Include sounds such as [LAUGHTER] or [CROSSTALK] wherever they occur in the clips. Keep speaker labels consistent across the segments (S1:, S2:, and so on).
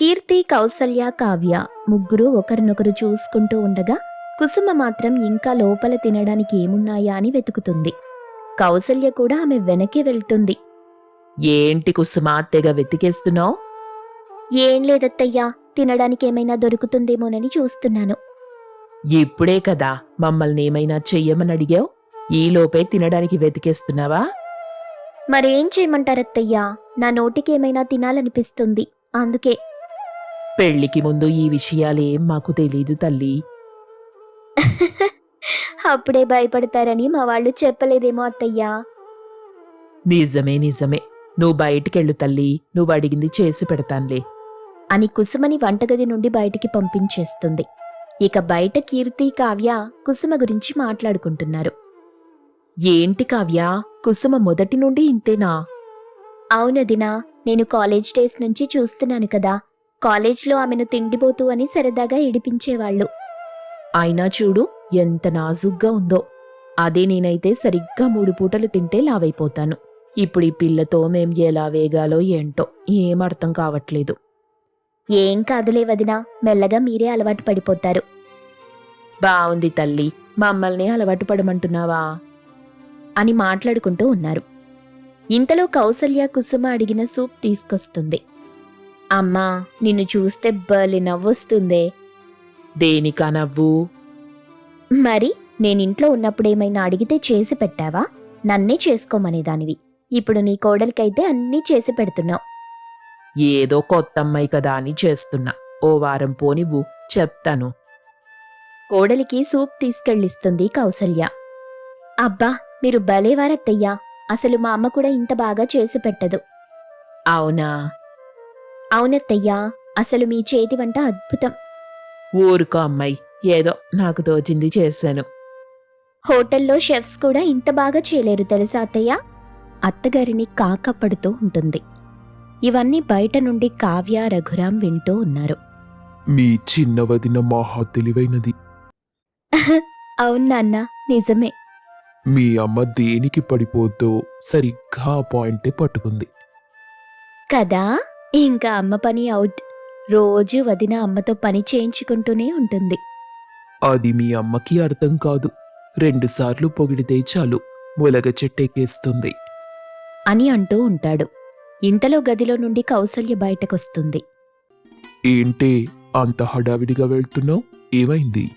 S1: కీర్తి కౌసల్య కావ్య ముగ్గురు ఒకరినొకరు చూసుకుంటూ ఉండగా కుసుమ మాత్రం ఇంకా లోపల తినడానికి ఏమున్నాయా అని వెతుకుతుంది. కౌసల్య కూడా ఆమె వెనకే వెళ్తుంది.
S2: ఏంటి కుసుమా తెగ వెతికేస్తున్నావు?
S1: ఏం లేదత్తయ్యా తినడానికి ఏమైనా దొరుకుతుందేమోనని చూస్తున్నాను.
S2: ఇప్పుడే కదా మమ్మల్ని ఏమైనా చెయ్యమని అడిగావు? ఈలోపే తినడానికి వెతికేస్తున్నావా?
S1: మరేం చేయమంటారత్తయ్యా నా నోటికి ఏమైనా తినాలనిపిస్తుంది అందుకే.
S2: పెళ్ళికి ముందు ఈ విషయాలేం మాకు తెలీదు తల్లి. [LAUGHS]
S1: అప్పుడే భయపడతారని మా వాళ్ళు చెప్పలేదేమో అత్తయ్యా.
S2: నిజమే నిజమే. నువ్వు బయటికెళ్ళు తల్లి. నువ్వు అడిగింది చేసి పెడతాన్లే.
S1: అని కుసుమని వంటగది నుండి బయటికి పంపించేస్తుంది. ఇక బయట కీర్తి కావ్య కుసుమ గురించి మాట్లాడుకుంటున్నారు.
S2: ఏంటి కావ్య? కుసుమ మొదటి నుండి ఇంతేనా?
S1: అవునదినా నేను కాలేజ్ డేస్ నుంచి చూస్తున్నాను కదా. కాలేజ్లో ఆమెను తిండిపోతూ అని సరదాగా ఇడిపించేవాళ్ళు
S2: అయినా చూడు ఎంత నాజుగ్గా ఉందో. అదే నేనైతే సరిగ్గా మూడు పూటలు తింటే లావైపోతాను. ఇప్పుడు ఈ పిల్లతో మేం ఎలా వేగాలో ఏంటో ఏం అర్థం కావట్లేదు.
S1: ఏం కాదులే వదినా మెల్లగా మీరే అలవాటు పడిపోతారు.
S2: బావుంది తల్లి మమ్మల్ని అలవాటు పడమంటున్నావా?
S1: అని మాట్లాడుకుంటూ ఉన్నారు. ఇంతలో కౌసల్య కుసుమ అడిగిన సూప్ తీసుకొస్తుంది. అమ్మా నిన్ను చూస్తే బలి నవ్వొస్తుందే.
S2: దేనికా నవ్వు?
S1: మరి నేనింట్లో ఉన్నప్పుడేమైనా అడిగితే చేసి పెట్టావా? నన్నే చేసుకోమనేదానివి ఇప్పుడు నీ కోడలికైతే అన్నీ చేసి పెడుతున్నావు.
S2: ఏదో కొత్త అమ్మాయి కదా అని చేస్తున్నా. ఓ వారం పోనివ్వు చెప్తాను.
S1: కోడలికి సూప్ తీసుకెళ్ళిస్తుంది కౌసల్య. అబ్బా మీరు భలేవారత్తయ్యా. అసలు మా అమ్మ కూడా ఇంత బాగా చేసి పెట్టదు.
S2: అవునా?
S1: అవునత్తయ్యా అసలు మీ చేతి వంట అద్భుతం.
S2: ఊరుకో అమ్మాయి ఏదో నాకు తోచింది చేశాను.
S1: హోటల్లో షెఫ్స్ కూడా ఇంత బాగా చేయలేరు తెలుసా అత్తయ్య? అత్తగారిని కాకపడుతూ ఉంటుంది. ఇవన్నీ బయట నుండి కావ్య రఘురాం వింటూ ఉన్నారు.
S3: మీ చిన్న వదిన మహా తెలివైనది. [LAUGHS]
S1: అవును నాన్న నిజమే.
S3: మీ అమ్మ దేనికి పడిపోద్దో సరిగ్గా ఆ పాయింటే పట్టుకుంది.
S1: కదా? ఇంకా అమ్మ పని అవుట్. రోజు వదిన అమ్మతో పని చేయించుకుంటూనే ఉంటుంది.
S3: అది మీ అమ్మకి అర్థం కాదు. రెండుసార్లు పొగిడితే చాలు. ములగ చెట్టెక్కేస్తుంది.
S1: అని అంటూ ఉంటాడు. ఇంతలో గదిలో నుండి కౌసల్య బయటకొస్తుంది.
S3: ఏంటే అంత హడావిడిగా వెళ్తున్నావు? ఏమైంది?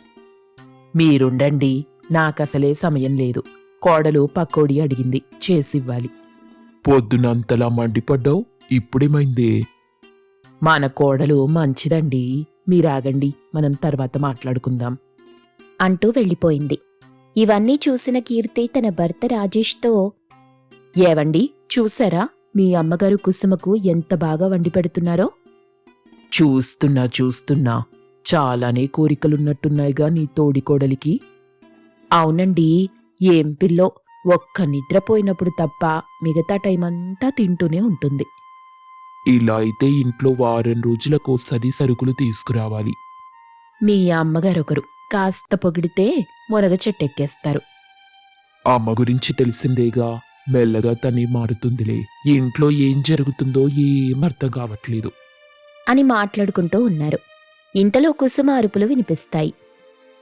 S2: మీరుండండి. నాకసలే సమయం లేదు. కోడలు పకోడి అడిగింది. చేసివ్వాలి.
S3: పొద్దునంతలా మండిపడ్డావు? ఇప్పుడేమైందే?
S2: మన కోడలు మంచిదండి. మీరాగండి. మనం తర్వాత మాట్లాడుకుందాం.
S1: అంటూ వెళ్ళిపోయింది. ఇవన్నీ చూసిన కీర్తి తన భర్త రాజేష్తో
S2: ఏవండి? చూసారా? మీ అమ్మగారు కుసుమకు ఎంత బాగా వండి పెడుతున్నారో? చూస్తున్నా చూస్తున్నా. చాలానే కోరికలున్నట్టున్నాయిగా నీ తోడి కోడలికి. అవునండి. ఏం పిల్లో ఒక్క నిద్రపోయినప్పుడు తప్ప మిగతా టైం అంతా తింటూనే ఉంటుంది.
S3: ఇలా అయితే ఇంట్లో వారం రోజులకోసారి సరుకులు తీసుకురావాలి.
S2: మీ అమ్మగారొకరు కాస్త పొగిడితే మునగ చెట్టెక్కేస్తారు.
S3: అమ్మ గురించి తెలిసిందేగా మెల్లగా తనే మారుతుందిలే. ఇంట్లో ఏం జరుగుతుందో ఏం అర్థం కావట్లేదు.
S1: అని మాట్లాడుకుంటూ ఉన్నారు. ఇంతలో కుసుమ అరుపులు వినిపిస్తాయి.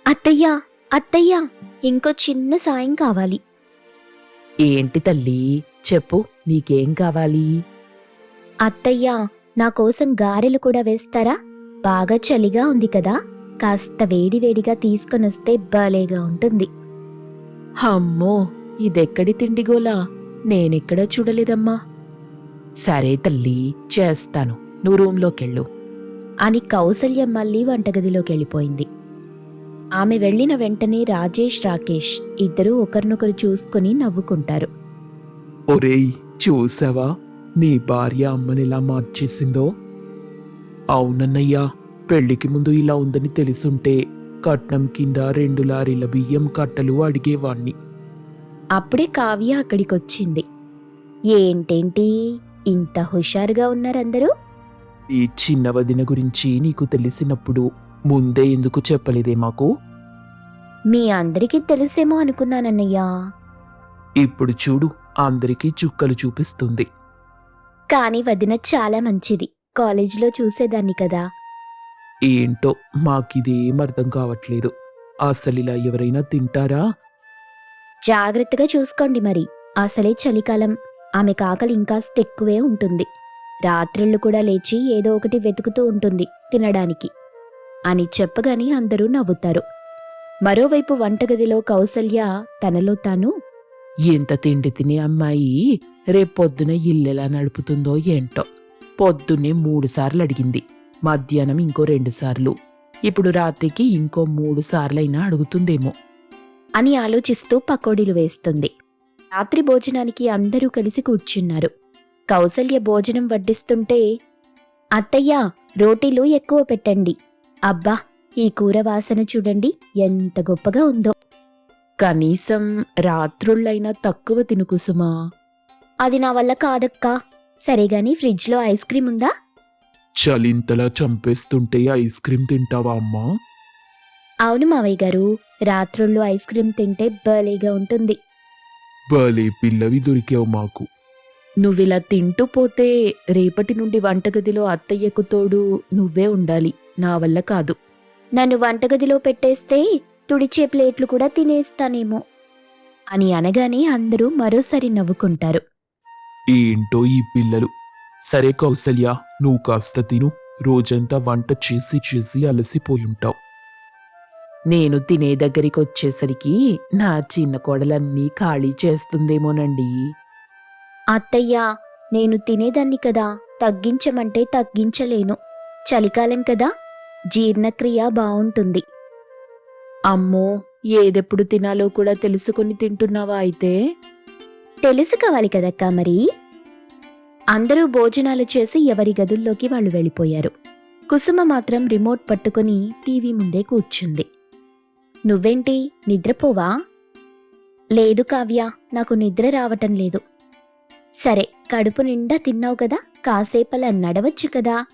S1: అత్తయ్యా అత్తయ్యా ఇంకో చిన్న సాయం కావాలి.
S2: ఏంటి తల్లి? చెప్పు నీకేం కావాలి?
S1: అత్తయ్యా నా కోసం గారెలు కూడా వేస్తారా? బాగా చలిగా ఉంది కదా. కాస్త వేడివేడిగా తీసుకొనొస్తే భలేగా ఉంటుంది.
S2: అమ్మో ఇదెక్కడి తిండిగోలా? నేనెక్కడా చూడలేదమ్మా. సరే తల్లి చేస్తాను. నువ్వు రూంలోకెళ్ళు
S1: అని కౌసల్య మళ్ళీ వంటగదిలోకి వెళ్ళిపోయింది ఆమె వెళ్ళిన వెంటనే రాజేష్ రాకేష్ ఇద్దరూ ఒకరినొకరు చూసుకుని నవ్వుకుంటారు.
S3: ఒరేయ్ చూసావా? నీ భార్య అమ్మని ఎలా మార్చేసిందో? అవునన్నయ్యా పెళ్ళికి ముందు ఇలా ఉందని తెలుసుంటే కట్నం కింద రెండు లారీల బియ్యం కట్టలు అడిగేవాణ్ణి.
S1: అప్పుడే కావ్య అక్కడికొచ్చింది. ఏంటేంటి? ఇంత హుషారుగా ఉన్నారందరూ?
S3: ఈ చిన్న వదిన గురించి నీకు తెలిసినప్పుడు ముందే ఎందుకు చెప్పలేదే మాకు?
S1: మీ అందరికీ తెలుసేమో అనుకున్నానన్నయ్యా.
S3: ఇప్పుడు చూడు అందరికీ చుక్కలు చూపిస్తుంది.
S1: కాని వదిన చాలా మంచిది. కాలేజీలో చూసేదాన్ని కదా.
S3: ఏంటో మాకిదేం అర్థం కావట్లేదు. అసలు ఇలా ఎవరైనా తింటారా?
S1: జాగ్రత్తగా చూసుకోండి మరి. అసలే చలికాలం. ఆమె కాకలి ఇంకాస్త ఎక్కువే ఉంటుంది. రాత్రిళ్ళు కూడా లేచి ఏదో ఒకటి వెతుకుతూ ఉంటుంది తినడానికి. అని చెప్పగానే అందరూ నవ్వుతారు. మరోవైపు వంటగదిలో కౌసల్య తనలో తాను
S2: ఎంత తిండి తినే అమ్మాయి రేపొద్దున ఇల్లెలా నడుపుతుందో ఏంటో. పొద్దున్నే మూడు సార్లు అడిగింది. మధ్యాహ్నం ఇంకో రెండు సార్లు. ఇప్పుడు రాత్రికి ఇంకో మూడు సార్లైనా అడుగుతుందేమో.
S1: అని ఆలోచిస్తూ పకోడీలు వేస్తుంది. రాత్రి భోజనానికి అందరూ కలిసి కూర్చున్నారు. కౌసల్య భోజనం వడ్డిస్తుంటే అత్తయ్య రోటీలు ఎక్కువ పెట్టండి. అబ్బా ఈ కూర వాసన చూడండి ఎంత గొప్పగా ఉందో.
S2: కనీసం రాత్రుళ్ళైనా తక్కువ తిను కుసుమా?
S1: అది నా వల్ల కాదక్కా. సరేగాని ఫ్రిడ్జ్లో ఐస్ క్రీం ఉందా?
S3: చలింతలా చంపేస్తుంటే ఐస్ క్రీం తింటావా అమ్మా?
S1: అవును మావయ్య గారు. రాత్రుళ్ళు ఐస్ క్రీం తింటే భలేగా ఉంటుంది.
S3: భలే పిల్లవి దొరికావు మాకు.
S2: నువ్విలా తింటూ పోతే రేపటి నుండి వంటగదిలో అత్తయ్యకు తోడు నువ్వే ఉండాలి. నా వల్ల కాదు.
S1: నన్ను వంటగదిలో పెట్టేస్తే తుడిచే ప్లేట్లు కూడా తినేస్తానేమో అని అనగానే అందరూ మరోసారి నవ్వుకుంటారు.
S3: ఏంటో ఈ పిల్లలు. సరే కౌసల్య నువ్వు కాస్త తిను. రోజంతా వంట చేసి చేసి అలసిపోయుంటావు.
S2: నేను తినే దగ్గరికి వచ్చేసరికి నా చిన్న కోడలన్నీ ఖాళీ చేస్తుందేమోనండి.
S1: అత్తయ్యా నేను తినేదాన్ని కదా. తగ్గించమంటే తగ్గించలేను. చలికాలం కదా. జీర్ణక్రియ బావుంటుంది.
S2: అమ్మో ఏదెప్పుడు తినాలో కూడా తెలుసుకొని తింటున్నావా అయితే?
S1: తెలుసుకోవాలి కదక్కా మరి. అందరూ భోజనాలు చేసి ఎవరి గదుల్లోకి వాళ్ళు వెళ్ళిపోయారు. కుసుమ మాత్రం రిమోట్ పట్టుకుని టీవీ ముందే కూర్చుంది. నువ్వేంటి నిద్రపోవా? లేదు కావ్య నాకు నిద్ర రావటం లేదు. సరే కడుపు నిండా తిన్నావు కదా కాసేపలా నడవచ్చు కదా.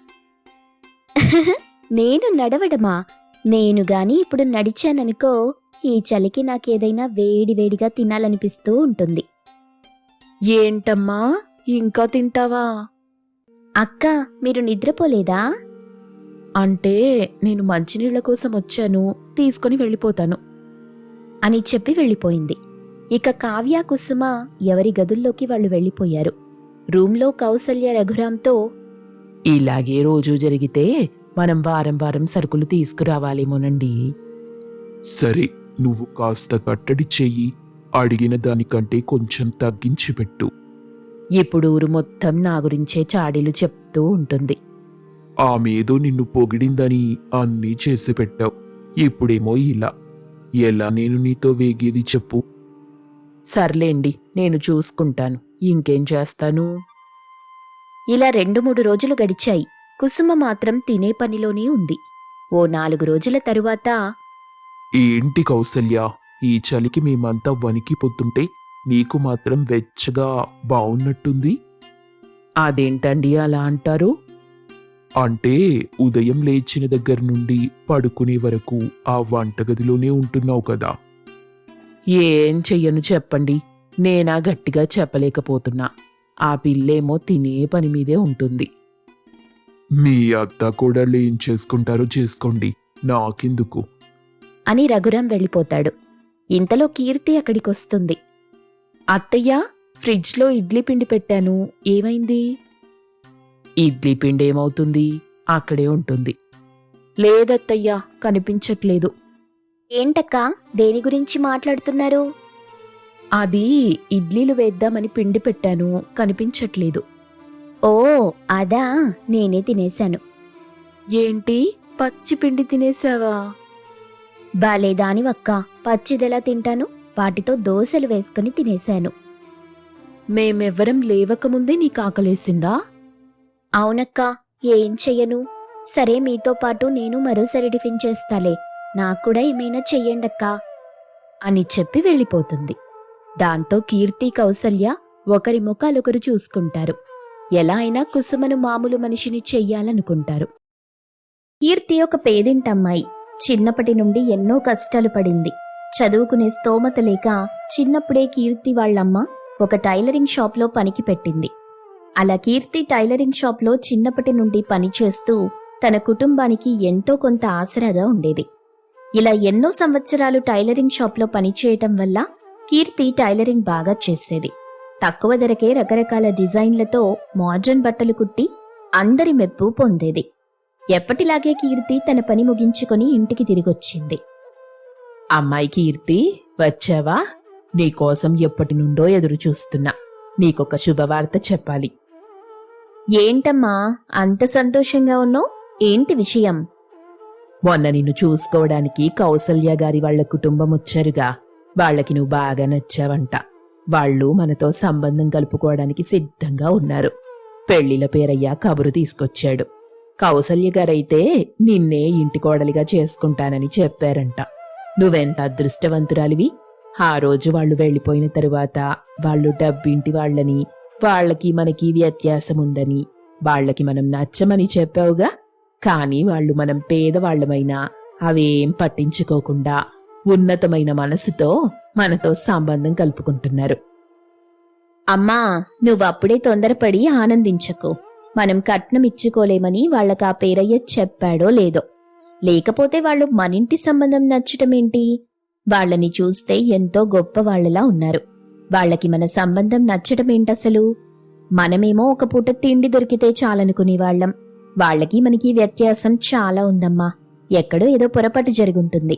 S1: [LAUGHS] నేను నడవడమా? నేను గాని ఇప్పుడు నడిచాననుకో ఈ చలికి నాకేదైనా వేడివేడిగా తినాలనిపిస్తూ ఉంటుంది.
S2: ఏంటమ్మా? ఇంకా తింటావా?
S1: అక్క మీరు నిద్రపోలేదా?
S2: అంటే నేను మంచినీళ్ళ కోసం వచ్చాను తీసుకొని వెళ్ళిపోతాను.
S1: అని చెప్పి వెళ్ళిపోయింది. ఇక కావ్య కుసుమ ఎవరి గదుల్లోకి వాళ్ళు వెళ్ళిపోయారు. రూంలో కౌసల్య రఘురాంతో
S2: ఇలాగే రోజు జరిగితే మనం వారం వారం సరుకులు తీసుకురావాలేమోనండి.
S3: సరే నువ్వు కాస్త కట్టడి చెయ్యి. అడిగిన దానికంటే కొంచెం తగ్గించి పెట్టు.
S2: ఇప్పుడు ఊరు మొత్తం నా గురించే చాడీలు చెప్తూ ఉంటుంది.
S3: ఆమెదో నిన్ను పొగిడిందని అన్నీ చేసి పెట్టావు. ఇప్పుడేమో ఇలా. ఎలా నేను నీతో వేగేది చెప్పు.
S2: సర్లేండి నేను చూసుకుంటాను. ఇంకేం చేస్తాను?
S1: ఇలా రెండు మూడు రోజులు గడిచాయి. కుసుమ మాత్రం తినే పనిలోనే ఉంది. ఓ నాలుగు రోజుల తరువాత
S3: ఏంటి కౌసల్య ఈ చలికి మేమంతా వణికిపోతుంటే నీకు మాత్రం వెచ్చగా బావున్నట్టుంది?
S2: అదేంటండి అలా అంటారు?
S3: అంటే ఉదయం లేచిన దగ్గర నుండి పడుకునే వరకు ఆ వంటగదిలోనే ఉంటున్నావు కదా?
S2: ఏం చెయ్యను చెప్పండి. నేనా గట్టిగా చెప్పలేకపోతున్నా. ఆ పిల్లేమో తినే పని మీదే ఉంటుంది.
S3: మీ అత్త కూడా ఏం చేసుకుంటారో చేసుకోండి. నాకెందుకు?
S1: అని రఘురాం వెళ్ళిపోతాడు. ఇంతలో కీర్తి అక్కడికొస్తుంది.
S2: అత్తయ్య ఫ్రిడ్జ్లో ఇడ్లీ పిండి పెట్టాను. ఏమైంది? ఇడ్లీ పిండి ఏమవుతుంది? అక్కడే ఉంటుంది. లేదత్తయ్యా కనిపించట్లేదు.
S1: ఏంటక్కా దేని గురించి మాట్లాడుతున్నారు?
S2: అది ఇడ్లీలు వేద్దామని పిండి పెట్టాను. కనిపించట్లేదు.
S1: ఓ అదా నేనే తినేశాను.
S2: ఏంటి? పచ్చి పిండి తినేసావా
S1: బాలేదానివక్క పచ్చిదెలా తింటాను? వాటితో దోశలు వేసుకుని తినేశాను.
S2: మేమెవ్వరం లేవకముందే నీకు ఆకలేసిందా?
S1: అవునక్క ఏం చెయ్యను? సరే మీతో పాటు నేను మరోసారి టిఫిన్ చేస్తాలే. నాకు కూడా ఏమైనా చెయ్యండక్కా. అని చెప్పి వెళ్ళిపోతుంది. దాంతో కీర్తి కౌసల్య ఒకరి ముఖాలొకరు చూసుకుంటారు. ఎలా అయినా కుసుమను మామూలు మనిషిని చెయ్యాలనుకుంటారు. కీర్తి ఒక పేదింటమ్మాయి. చిన్నప్పటి నుండి ఎన్నో కష్టాలు పడింది. చదువుకునే స్తోమత లేక చిన్నప్పుడే కీర్తి వాళ్ళమ్మ ఒక టైలరింగ్ షాప్లో పనికి పెట్టింది. అలా కీర్తి టైలరింగ్ షాప్లో చిన్నప్పటి నుండి పనిచేస్తూ తన కుటుంబానికి ఎంతో కొంత ఆసరాగా ఉండేది. ఇలా ఎన్నో సంవత్సరాలు టైలరింగ్ షాప్లో పనిచేయటం వల్ల కీర్తి టైలరింగ్ బాగా చేసేది. తక్కువ ధరకే రకరకాల డిజైన్లతో మోడ్రన్ బట్టలు కుట్టి అందరి మెప్పు పొందేది. ఎప్పటిలాగే కీర్తి తన పని ముగించుకొని ఇంటికి తిరిగొచ్చింది.
S2: అమ్మాయి కీర్తి వచ్చావా? నీకోసం ఎప్పటి నుండో ఎదురు చూస్తున్నా. నీకొక శుభవార్త చెప్పాలి.
S1: ఏంటమ్మా? అంత సంతోషంగా ఉన్నావు? ఏంటి విషయం?
S2: మొన్న నిన్ను చూసుకోవడానికి కౌసల్య గారి వాళ్ళ కుటుంబం వచ్చారుగా. వాళ్ళకి నువ్వు బాగా నచ్చావంట. వాళ్ళు మనతో సంబంధం కలుపుకోవడానికి సిద్ధంగా ఉన్నారు. పెళ్ళిల పేరయ్య కబురు తీసుకొచ్చాడు. కౌసల్య గారైతే నిన్నే ఇంటికోడలిగా చేసుకుంటానని చెప్పారంట. నువ్వెంత అదృష్టవంతురాలివి? ఆ రోజు వాళ్ళు వెళ్ళిపోయిన తరువాత వాళ్ళు డబ్బింటి వాళ్ళని వాళ్ళకి మనకి వ్యత్యాసం ఉందని వాళ్ళకి మనం నచ్చమని చెప్పావుగా? కానీ వాళ్ళు మనం పేదవాళ్ళమైనా అవేం పట్టించుకోకుండా ఉన్నతమైన మనసుతో మనతో సంబంధం కలుపుకుంటున్నారు.
S1: అమ్మా నువ్వప్పుడే తొందరపడి ఆనందించకు. మనం కట్నం ఇచ్చుకోలేమని వాళ్ళకి ఆ పేరయ్య చెప్పాడో లేదో. లేకపోతే వాళ్ళు మనింటి సంబంధం నచ్చటమేంటి? వాళ్ళని చూస్తే ఎంతో గొప్ప వాళ్ళలా ఉన్నారు. వాళ్ళకి మన సంబంధం నచ్చటమేంటసలు మనమేమో ఒక పూట తిండి దొరికితే చాలనుకునేవాళ్ళం వాళ్ళకి మనకి వ్యత్యాసం చాలా ఉందమ్మా. ఎక్కడో ఏదో పొరపాటు జరుగుంటుంది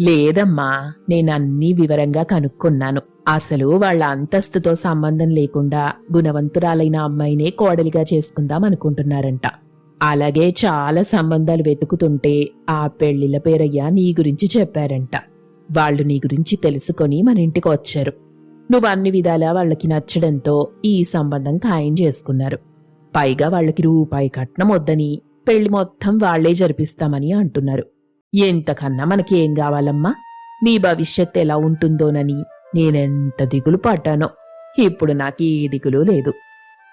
S2: లేదమ్మా నేనన్నీ వివరంగా కనుక్కున్నాను. అసలు వాళ్ళ అంతస్తుతో సంబంధం లేకుండా గుణవంతురాలైన అమ్మాయినే కోడలిగా చేసుకుందాం అనుకుంటున్నారంట. అలాగే చాలా సంబంధాలు వెతుకుతుంటే ఆ పెళ్ళిల పేరయ్య నీ గురించి చెప్పారంట. వాళ్ళు నీ గురించి తెలుసుకొని మన ఇంటికి వచ్చారు. నువ్వు అన్ని విధాలా వాళ్ళకి నచ్చడంతో ఈ సంబంధం ఖాయం చేసుకున్నారు. పైగా వాళ్ళకి రూపాయి కట్నం వద్దని పెళ్ళి మొత్తం వాళ్ళే జరిపిస్తామని అంటున్నారు. ఎంతకన్నా మనకి ఏం కావాలమ్మా నీ భవిష్యత్ ఎలా ఉంటుందోనని నేనెంత దిగులు పడ్డానో ఇప్పుడు నాకు ఏ దిగులు లేదు.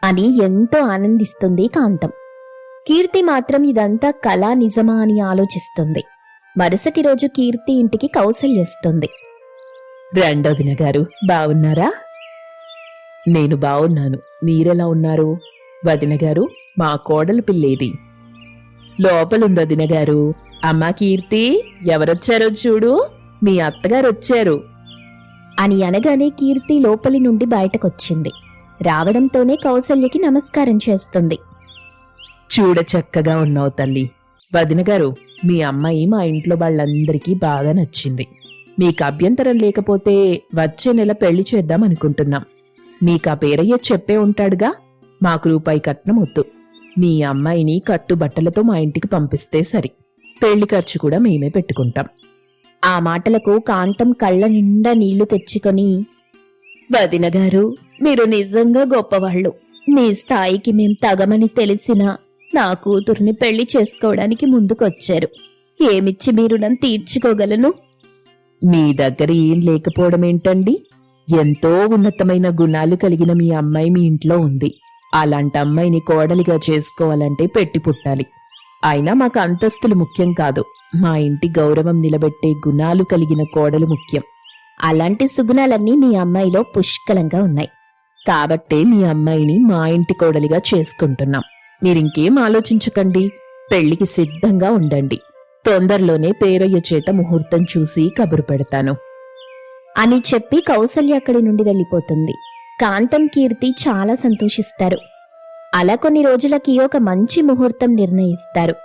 S1: అని ఎంతో ఆనందిస్తుంది కాంతం. కీర్తి మాత్రం ఇదంతా కళా నిజమా అని ఆలోచిస్తుంది. మరుసటి రోజు కీర్తి ఇంటికి కౌసల్యొస్తుంది.
S2: రెండోదిన గారు బావున్నారా? నేను బావున్నాను. మీరెలా ఉన్నారు? వదిన గారు మా కోడలు పిల్లేది. లోపలుందొదిన గారు అమ్మా కీర్తి ఎవరొచ్చారో చూడు. మీ అత్తగారు వచ్చారు
S1: అని అనగానే కీర్తి లోపలి నుండి బయటకొచ్చింది. రావడంతోనే కౌసల్యకి నమస్కారం చేస్తుంది.
S2: చూడ చక్కగా ఉన్నావు తల్లి. వదిన గారు మీ అమ్మాయి మా ఇంట్లో వాళ్ళందరికీ బాగా నచ్చింది. మీకు అభ్యంతరం లేకపోతే వచ్చే నెల పెళ్ళి చేద్దాం అనుకుంటున్నాం. మీకు ఆ పేరయ్య చెప్పే ఉంటాడుగా మాకు రూపాయి కట్నం వద్దు. మీ అమ్మాయిని కట్టుబట్టలతో మా ఇంటికి పంపిస్తే సరి. పెళ్ళి ఖర్చు కూడా మేమే పెట్టుకుంటాం.
S1: ఆ మాటలకు కాంతం కళ్ళ నిండా నీళ్ళు తెచ్చుకొని వదినగారు మీరు నిజంగా గొప్పవాళ్ళు. మీ స్థాయికి మేం తగమని తెలిసినా నా కూతుర్ని పెళ్ళి చేసుకోవడానికి ముందుకొచ్చారు. ఏమిచ్చి మీరు నన్ను తీర్చుకోగలను?
S2: మీ దగ్గర ఏం లేకపోవడం ఏంటండి? ఎంతో ఉన్నతమైన గుణాలు కలిగిన మీ అమ్మాయి మీ ఇంట్లో ఉంది. అలాంటి అమ్మాయిని కోడలిగా చేసుకోవాలంటే పెట్టి పుట్టాలి. అయినా మాకు అంతస్తులు ముఖ్యం కాదు. మా ఇంటి గౌరవం నిలబెట్టే గుణాలు కలిగిన కోడలు ముఖ్యం.
S1: అలాంటి సుగుణాలన్నీ మీ అమ్మాయిలో పుష్కలంగా ఉన్నాయి.
S2: కాబట్టే మీ అమ్మాయిని మా ఇంటి కోడలిగా చేసుకుంటున్నాం. మీరింకేం ఆలోచించకండి. పెళ్ళికి సిద్ధంగా ఉండండి. తొందరలోనే పేరయ్య చేత ముహూర్తం చూసి కబురు పెడతాను.
S1: అని చెప్పి కౌసల్య అక్కడి నుండి వెళ్ళిపోతుంది. కాంతం కీర్తి చాలా సంతోషిస్తారు. అలా కొన్ని రోజులకి ఒక మంచి ముహూర్తం నిర్ణయిస్తారు.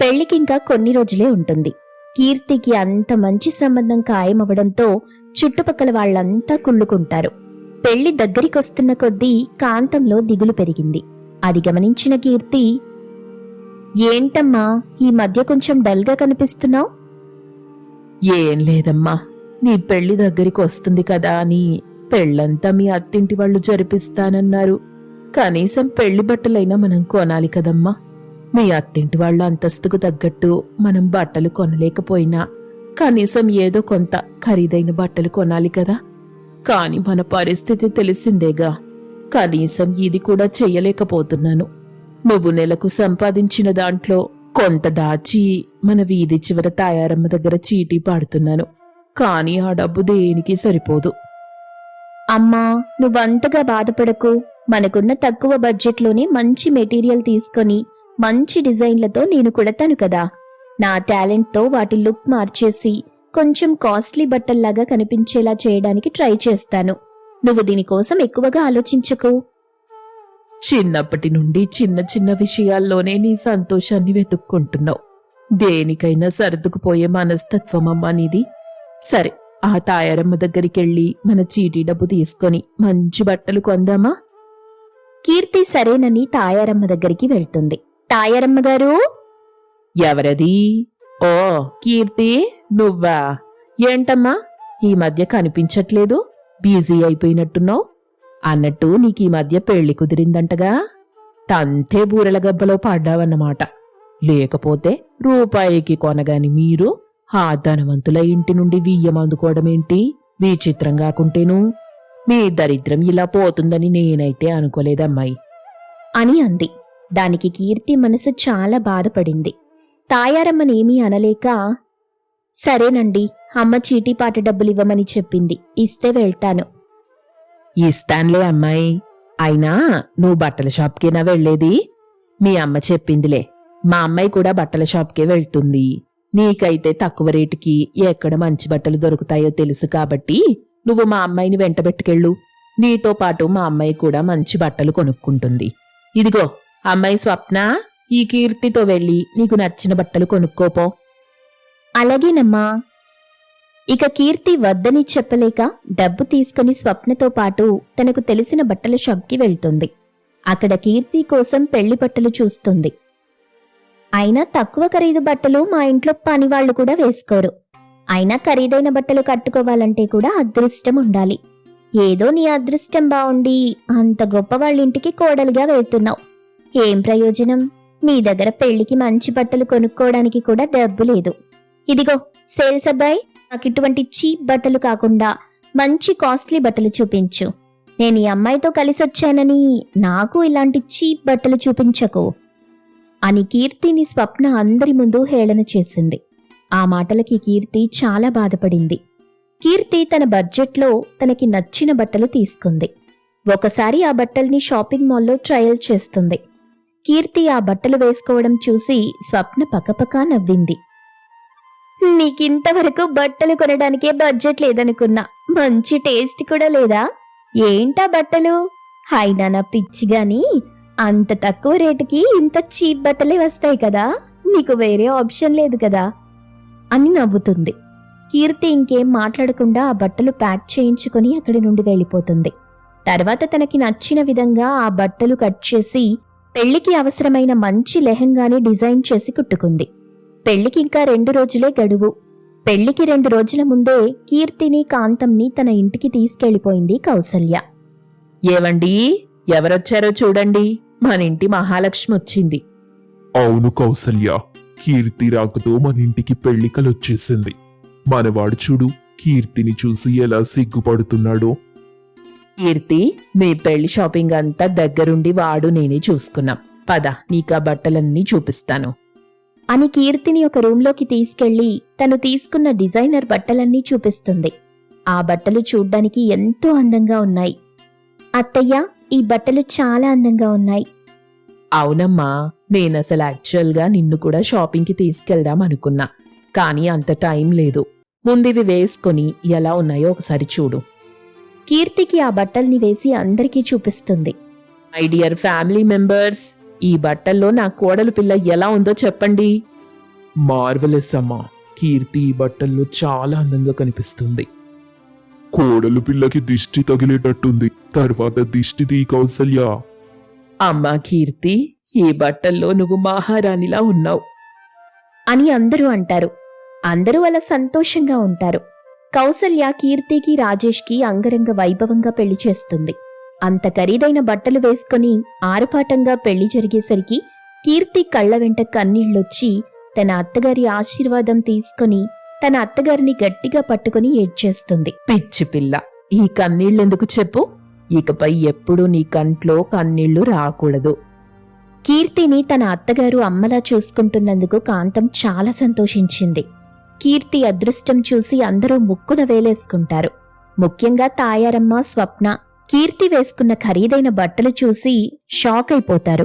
S1: పెళ్ళికింకా కొన్ని రోజులే ఉంటుంది. కీర్తికి అంత మంచి సంబంధం ఖాయమవడంతో చుట్టుపక్కల వాళ్ళంతా కుళ్ళుకుంటారు. పెళ్ళి దగ్గరికొస్తున్న కొద్దీ కాంతంలో దిగులు పెరిగింది. అది గమనించిన కీర్తి ఏంటమ్మా ఈ మధ్య కొంచెం డల్గా కనిపిస్తున్నావు?
S2: ఏం లేదమ్మా నీ పెళ్ళి దగ్గరికి వస్తుంది కదా అని పెళ్ళంతా మీ అత్తింటి వాళ్ళు జరిపిస్తానన్నారు. కనీసం పెళ్ళి బట్టలైనా మనం కొనాలి కదమ్మా. మీ అత్తింటి వాళ్ళ అంతస్తుకు తగ్గట్టు మనం బట్టలు కొనలేకపోయినా కనీసం ఏదో కొంత ఖరీదైన బట్టలు కొనాలి కదా. కాని మన పరిస్థితి తెలిసిందేగా. కనీసం ఇది కూడా చెయ్యలేకపోతున్నాను. నువ్వు నెలకు సంపాదించిన దాంట్లో కొంత దాచి మన వీధి చివర తాయారమ్మ దగ్గర చీటీ పాడుతున్నాను. కానీ ఆ డబ్బు దేనికి సరిపోదు?
S1: అమ్మా నువ్వంతగా బాధపడకు. మనకున్న తక్కువ బడ్జెట్లోనే మంచి మెటీరియల్ తీసుకొని మంచి డిజైన్లతో నేను కుడతాను కదా. నా టాలెంట్తో వాటి లుక్ మార్చేసి కొంచెం కాస్ట్లీ బట్టల్లాగా కనిపించేలా చేయడానికి ట్రై చేస్తాను. నువ్వు దీనికోసం ఎక్కువగా ఆలోచించకు.
S2: చిన్నప్పటి నుండి చిన్న చిన్న విషయాల్లోనే నీ సంతోషాన్ని వెతుక్కుంటున్నావు. దేనికైనా సర్దుకుపోయే మనస్తత్వం అమ్మా నీది. సరే ఆ తాయారమ్మ దగ్గరికెళ్ళి మన చీటీ డబ్బు తీసుకొని మంచి బట్టలు కొందామా?
S1: కీర్తి సరేనని తాయారమ్మ దగ్గరికి వెళ్తుంది. తాయారమ్మ గారు?
S2: ఎవరది? ఓ కీర్తి నువ్వా? ఏంటమ్మా ఈ మధ్య కనిపించట్లేదు బిజీ అయిపోయినట్టున్నావు? అన్నట్టు నీకు ఈ మధ్య పెళ్ళి కుదిరిందంటగా? తంతే బూరెల గబ్బలో పడ్డావన్నమాట. లేకపోతే రూపాయికి కొనగాని మీరు ఆ ధనవంతుల ఇంటి నుండి వియ్యం అందుకోవడమేంటి విచిత్రం కాకుంటేను? మీ దరిద్రం ఇలా పోతుందని నేనైతే అనుకోలేదమ్మాయి.
S1: అని అంది. దానికి కీర్తి మనసు చాలా బాధపడింది. తాయారమ్మనేమీ అనలేక సరేనండి అమ్మ చీటీపాట డబ్బులివ్వమని చెప్పింది. ఇస్తే వెళ్తాను.
S2: ఇస్తాన్లే అమ్మాయి. అయినా నువ్వు బట్టల షాప్కేనా వెళ్ళేది మీ అమ్మ చెప్పిందిలే. మా అమ్మాయి కూడా బట్టల షాప్కే వెళ్తుంది. నీకైతే తక్కువ రేటుకి ఎక్కడ మంచి బట్టలు దొరుకుతాయో తెలుసు కాబట్టి నువ్వు మా అమ్మాయిని వెంటబెట్టుకెళ్ళు నీతో పాటు మా అమ్మాయి కూడా మంచి బట్టలు కొనుక్కుంటుంది. ఇదిగో అమ్మాయి స్వప్న ఈ కీర్తితో వెళ్ళి నీకు నచ్చిన బట్టలు కొనుక్కోపో.
S1: అలాగేనమ్మా. ఇక కీర్తి వద్దని చెప్పలేక డబ్బు తీసుకుని స్వప్నతో పాటు తనకు తెలిసిన బట్టల షాప్కి వెళ్తుంది. అక్కడ కీర్తి కోసం పెళ్ళి బట్టలు చూస్తుంది. అయినా తక్కువ ఖరీదు బట్టలు మా ఇంట్లో పనివాళ్ళు కూడా వేసుకోరు. అయినా ఖరీదైన బట్టలు కట్టుకోవాలంటే కూడా అదృష్టం ఉండాలి. ఏదో నీ అదృష్టం బావుండి అంత గొప్ప వాళ్ళింటికి కోడలుగా వెళ్తున్నావు. ఏం ప్రయోజనం? మీ దగ్గర పెళ్ళికి మంచి బట్టలు కొనుక్కోవడానికి కూడా డబ్బు లేదు. ఇదిగో సేల్స్ అబ్బాయి నాకు ఇటువంటి చీప్ బట్టలు కాకుండా మంచి కాస్ట్లీ బట్టలు చూపించు. నేను ఈ అమ్మాయితో కలిసి వచ్చానని నాకు ఇలాంటి చీప్ బట్టలు చూపించకు. అని కీర్తిని స్వప్న అందరి ముందు హేళన చేసింది. ఆ మాటలకి కీర్తి చాలా బాధపడింది. కీర్తి తన బడ్జెట్లో తనకి నచ్చిన బట్టలు తీసుకుంది. ఒకసారి ఆ బట్టల్ని షాపింగ్ మాల్లో ట్రయల్ చేస్తుంది. కీర్తి ఆ బట్టలు వేసుకోవడం చూసి స్వప్న పకపకా నవ్వింది. నీకింతవరకు బట్టలు కొనడానికే బడ్జెట్ లేదనుకున్నా. మంచి టేస్ట్ కూడా లేదా? ఏంటా బట్టలు? అయినా నా పిచ్చి గాని అంత తక్కువ రేటుకి ఇంత చీప్ బట్టలే వస్తాయి కదా? నీకు వేరే ఆప్షన్ లేదు కదా? అని నవ్వుతుంది. కీర్తి ఇంకేం మాట్లాడకుండా ఆ బట్టలు ప్యాక్ చేయించుకుని అక్కడి నుండి వెళ్ళిపోతుంది. తర్వాత తనకి నచ్చిన విధంగా ఆ బట్టలు కట్ చేసి పెళ్ళికి అవసరమైన మంచి లెహంగాని డిజైన్ చేసి కుట్టుకుంది. పెళ్ళికి ఇంకా రెండు రోజులే గడువు. పెళ్ళికి రెండు రోజుల ముందే కీర్తిని కాంతంని తన ఇంటికి తీసుకెళ్ళిపోయింది కౌసల్య.
S2: ఏవండి? ఎవరొచ్చారో చూడండి. మన ఇంటి మహాలక్ష్మి వచ్చింది.
S3: అవును కౌసల్య. కీర్తి రాకతో మన ఇంటికి పెళ్ళికలొచ్చేసింది మనవాడు చూడు కీర్తిని చూసి ఎలా సిగ్గుపడుతున్నాడో.
S2: కీర్తి మీ పెళ్ళి షాపింగ్ అంతా దగ్గరుండి వాడు నేనే చూసుకున్నాం. పద నీకా బట్టలన్నీ చూపిస్తాను.
S1: అని కీర్తిని ఒక రూంలోకి తీసుకెళ్ళి తను తీసుకున్న డిజైనర్ బట్టలన్నీ చూపిస్తుంది. ఆ బట్టలు చూడ్డానికి ఎంతో అందంగా ఉన్నాయి. అత్తయ్య ఈ బట్టలు చాలా అందంగా ఉన్నాయి.
S2: అవునమ్మా నేనసలు యాక్చువల్గా నిన్ను కూడా షాపింగ్కి తీసుకెళ్దాం అనుకున్నా. కానీ అంత టైం లేదు. ముందివి వేసుకొని ఎలా ఉన్నాయో ఒకసారి చూడు.
S1: కీర్తికి ఆ బట్టల్ని వేసి అందరికీ చూపిస్తుంది.
S2: మై డియర్ ఫ్యామిలీ మెంబర్స్ ఈ బట్టల్లో నా కోడలు పిల్ల ఎలా ఉందో చెప్పండి.
S3: మార్వెలెస్ అమ్మా కీర్తి ఈ బట్టల్లో చాలా అందంగా కనిపిస్తుంది. కోడలు పిల్లకి దిష్టి తగిలేటట్టుంది. తర్వాత దిష్టి తీ కౌసల్య
S2: అమ్మా కీర్తి ఈ బట్టల్లో నువ్వు మహారాణిలా ఉన్నావు.
S1: అని అందరూ అంటారు. అందరూ అలా సంతోషంగా ఉంటారు. కౌసల్య కీర్తికి రాజేష్కి అంగరంగ వైభవంగా పెళ్ళి చేస్తుంది. అంత ఖరీదైన బట్టలు వేసుకుని ఆరుపాటంగా పెళ్ళి జరిగేసరికి కీర్తి కళ్ళ వెంట కన్నీళ్ళొచ్చి తన అత్తగారి ఆశీర్వాదం తీసుకుని తన అత్తగారిని గట్టిగా పట్టుకుని ఏడ్చేస్తుంది.
S2: పిచ్చి పిల్ల ఈ కన్నీళ్ళెందుకు చెప్పు? ఇకపై ఎప్పుడూ నీ కంట్లో కన్నీళ్ళు రాకూడదు.
S1: కీర్తిని తన అత్తగారు అమ్మలా చూసుకుంటున్నందుకు కాంతం చాలా సంతోషించింది. కీర్తి అదృష్టం చూసి అందరూ ముక్కున వేలేసుకుంటారు. ముఖ్యంగా తాయారమ్మ స్వప్న కీర్తి వేసుకున్న ఖరీదైన బట్టలు చూసి షాక్ అయిపోతారు